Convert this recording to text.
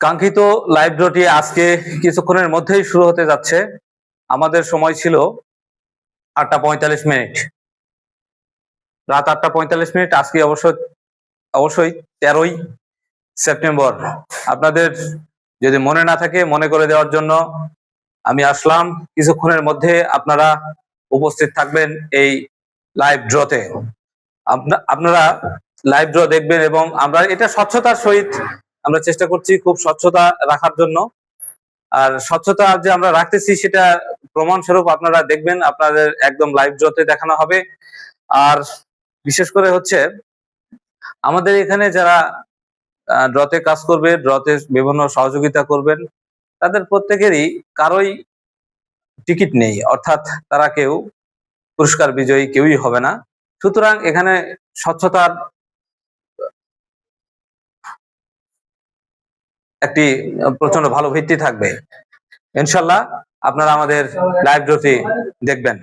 কাঙ্ক্ষিত লাইভ ড্রটি আজকে কিছুক্ষণের মধ্যেই শুরু হতে যাচ্ছে। আমাদের সময় ছিল আটটা পঁয়তাল্লিশ মিনিট। রাত আটটা পঁয়তাল্লিশ মিনিট, আজকে অবশ্য, অবশ্যই তেরোই সেপ্টেম্বর। আপনাদের যদি মনে না থাকে, মনে করে দেওয়ার জন্য আমি আসলাম। কিছুক্ষণের মধ্যে আপনারা উপস্থিত থাকবেন এই লাইভ ড্রতে আপনারা লাইভ ড্র দেখবেন এবং আমরা, এটা স্বচ্ছতার সহিত আমরা চেষ্টা করছি খুব স্বচ্ছতা রাখার জন্য। আর স্বচ্ছতা যে আমরা রাখতেছি সেটা প্রমাণ স্বরূপ আপনারা দেখবেন, আপনাদের একদম লাইভ ড্রতে দেখানো হবে। আর বিশেষ করে হচ্ছে, আমাদের এখানে যারা ড্রতে কাজ করবে ড্রতে বিভিন্ন সহযোগিতা করবেন, তাদের প্রত্যেকেরই কারোই টিকিট নেই। অর্থাৎ তারা কেউ পুরস্কার বিজয়ী কেউই হবে না। সুতরাং এখানে স্বচ্ছতার একটি প্রচণ্ড ভালো ভিত্তি থাকবে। ইনশাল্লাহ আপনারা আমাদের লাইভ ড্রটি দেখবেন।